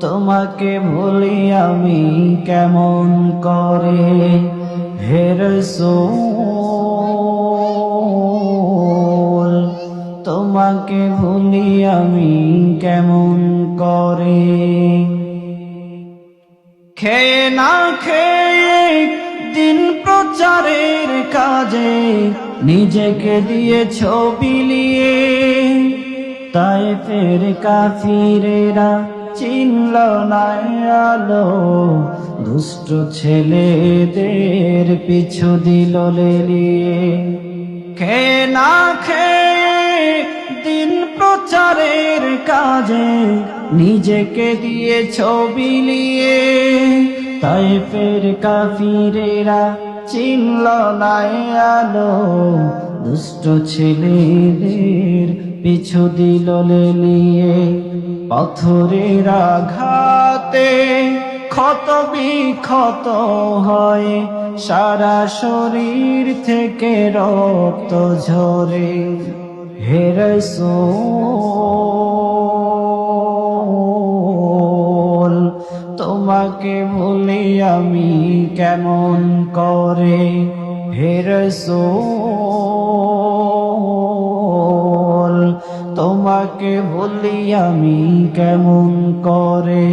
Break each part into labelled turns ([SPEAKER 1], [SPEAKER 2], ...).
[SPEAKER 1] তোমাকে ভুলি আমি কেমন করে? হেরে তোমাকে ভুলি আমি কেমন করে? খেয়ে না খেয়ে দিন প্রচারের কাজে নিজেকে দিয়ে ছবি লিয়ে তাই ফের কাফিরেরা চিনল না আলো। দুষ্ট ছেলেদের পিছু দিল লেলিয়ে। খেয়ে না খেয়ে দিন প্রচারের কাজে নিজেকে দিয়ে ছবি নিয়ে। তাই ফের কাফিরেরা চিনল নাই আলো। দুষ্ট ছেলেদের পিছু দিল লেলিয়ে পাথরের আঘাতে। ক্ষত বিক্ষত হয় সারা শরীর থেকে রক্ত ঝরে হেরে তোমাকে ভুলি আমি কেমন করে? হেরে ভুলি আমি কেমন করে?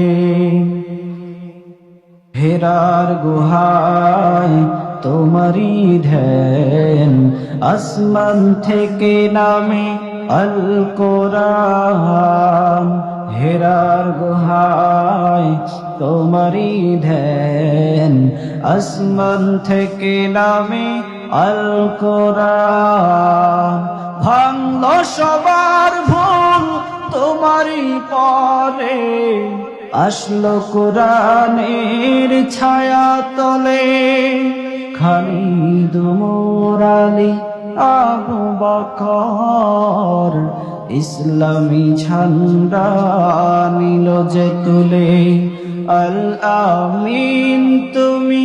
[SPEAKER 1] হেরার গুহায় তোমারি ধ্যান, আসমান থেকে নামে আল কোরআন হেরার গুহায় তোমারি ধ্যান, আসমান থেকে নামে আল কোরআন ভাঙল সবার তোমারই পরে আসলো কোরআনের ছায়া তলে। খালিদ মোরালি আবু বকর, ইসলামী ঝান্ডা নিল যে তুলে। আল আমিন, তুমি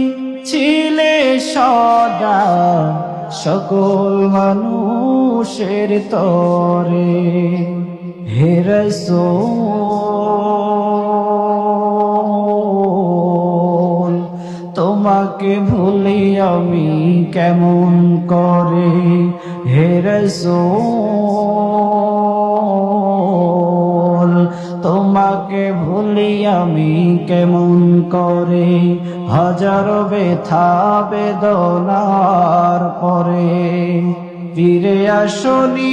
[SPEAKER 1] ছিলে সদা সকল মানুষের তরে। হে রসূল, তোমাকে ভুলি আমি কেমন করে? হে রসূল, তোমাকে ভুলি আমি কেমন করে? হাজারো ব্যথা বেদনার পরে ফিরে আসনি